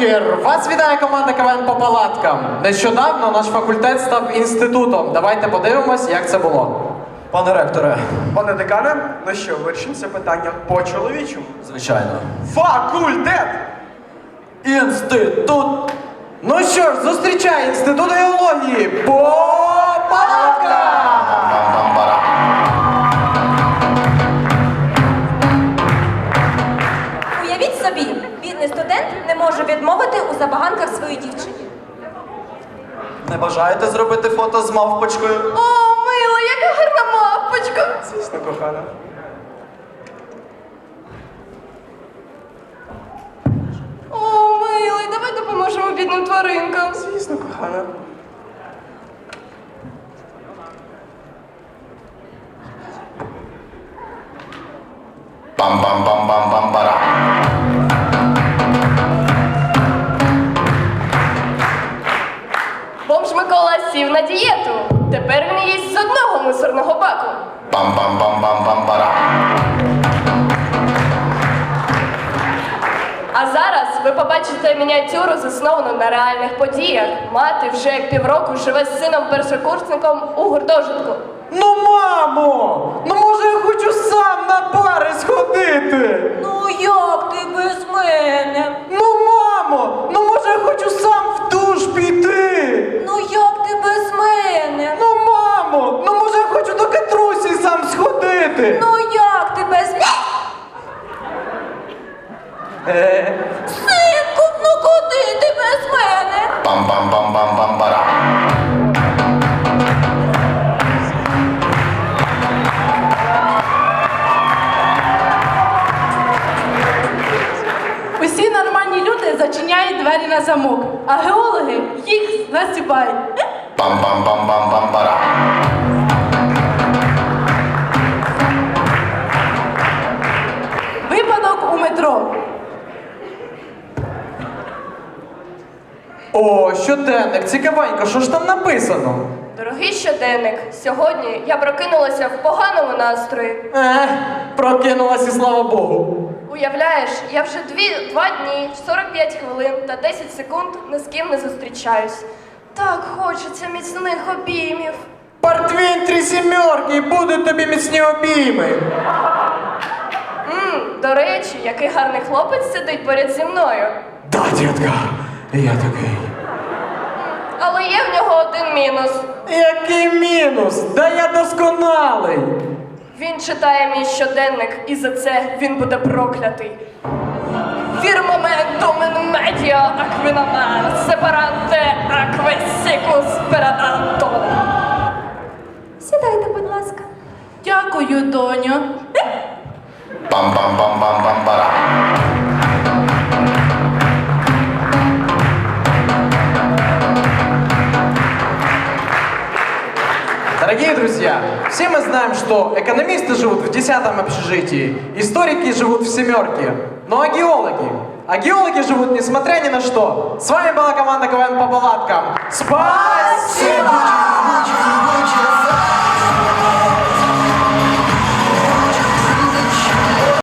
вечір! Вас вітає команда КВН по палаткам. Нещодавно наш факультет став інститутом. Давайте подивимось, як це було. Пане ректоре, Пане декане, ну що, вирішимо це питання по-чоловічому. звичайно. Факультет! Інститут! Ну що ж, зустрічай інститут геології по палаткам! Собі, бідний студент не може відмовити у забаганках своїй дівчині. Не бажаєте зробити фото з мавпочкою? О, мила, яка гарна мавпочка! Звісно, кохана. О, милий, давай допоможемо бідним тваринкам. Звісно, кохана. Bam сів на дієту. Тепер він їсть з одного мусорного баку. Bara. А зараз ви побачите мініатюру, засновану на реальних подіях. Мати вже як півроку живе з сином першокурсником у гуртожитку. Ну, мамо! Ну може я хочу сам на пари сходити? Ну як ти без мене? Ну, мамо! Ну може я хочу сам в душ піти? Ну як ти без мене? Ну, мамо! Ну може я хочу до Катрусі сам сходити? Ну як ти без мене? Е, Синку, ну куди ти без мене? Bam bam bam bam bam bara. Усі нормальні люди зачиняють двері на замок, а геологи їх засипають. Bam bam bam bam bam bara. Випадок у метро. О, щоденник, цікавенько, що ж там написано? Дорогий щоденник, сьогодні я прокинулася в поганому настрої. Ех, прокинулась і слава Богу. Уявляєш, я вже дві, два дні, 45 хвилин та 10 секунд ні з ким не зустрічаюсь. Так хочеться міцних обіймів. Портвейн три сімерки, і будуть тобі міцні обійми. Мм, до речі, який гарний хлопець сидить поряд зі мною. Да, дітка, я такий. Але є в нього один мінус. Який мінус? Да я досконалий. Він читає мій щоденник, і за це він буде проклятий. Фірмаментум media aquinaman separante aquesicus peradantum. Сідайте, будь ласка. Дякую, доню. Дорогие друзья, все мы знаем, что экономисты живут в десятом общежитии, историки живут в семерке, ну а геологи? А геологи живут несмотря ни на что. С вами была команда КВН по палаткам. Спасибо!